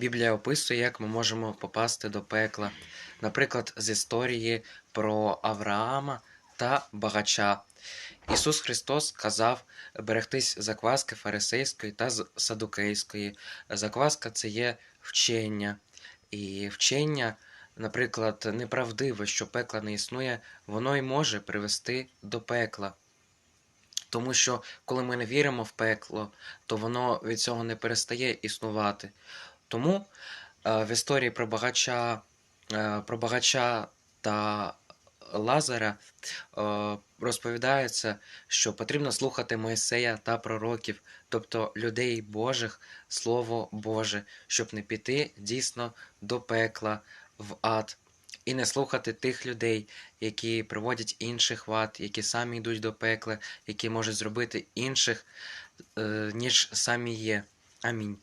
Біблія описує, як ми можемо попасти до пекла. Наприклад, з історії про Авраама та багача. Ісус Христос казав берегтись закваски фарисейської та садукейської. Закваска це є вчення. І вчення, наприклад, неправдиве, що пекла не існує, воно й може привести до пекла. Тому що коли ми не віримо в пекло, то воно від цього не перестає існувати. Тому е, в історії про багача, е, про багача та Лазаря е, розповідається, що потрібно слухати Моїсея та пророків, тобто людей Божих, Слово Боже, щоб не піти дійсно до пекла в ад. І не слухати тих людей, які приводять інших в ад, які самі йдуть до пекла, які можуть зробити інших, ніж самі є. Амінь.